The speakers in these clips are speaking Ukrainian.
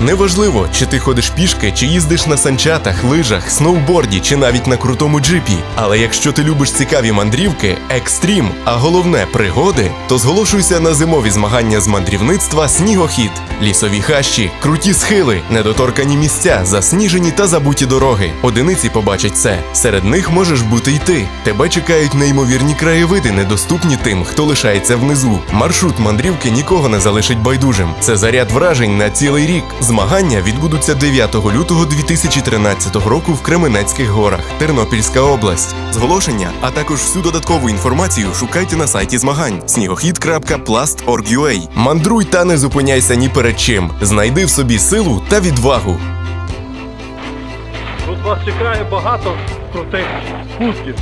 Неважливо, чи ти ходиш пішки, чи їздиш на санчатах, лижах, сноуборді, чи навіть на крутому джипі. Але якщо ти любиш цікаві мандрівки, екстрім, а головне пригоди, то зголошуйся на зимові змагання з мандрівництва Снігохід. Лісові хащі, круті схили, недоторкані місця, засніжені та забуті дороги. Одиниці побачать це. Серед них можеш бути й ти. Тебе чекають неймовірні краєвиди, недоступні тим, хто лишається внизу. Маршрут мандрівки нікого не залишить байдужим. Це заряд вражень на цілий рік. Змагання відбудуться 9 лютого 2013 року в Кременецьких горах, Тернопільська область. Зголошення, а також всю додаткову інформацію шукайте на сайті змагань снігохід.plast.org.ua. Мандруй та не зупиняйся ні перед чим. Знайди в собі силу та відвагу. Тут вас чекає багато крутих спусків.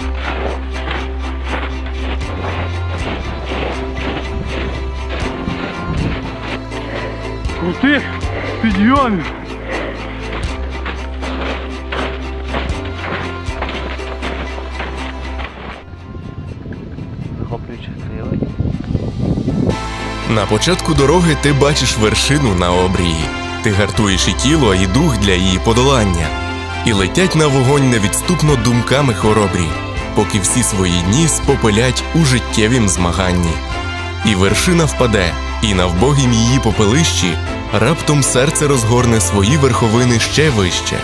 Крутих підйомів. На початку дороги ти бачиш вершину на обрії. Ти гартуєш і тіло, і дух для її подолання. І летять на вогонь невідступно думками хоробрі, поки всі свої дні спопелять у життєвім змаганні. І вершина впаде, і на вбогім її попелищі раптом серце розгорне свої верховини ще вище.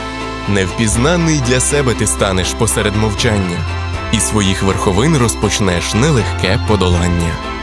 Невпізнаний для себе ти станеш посеред мовчання, і своїх верховин розпочнеш нелегке подолання.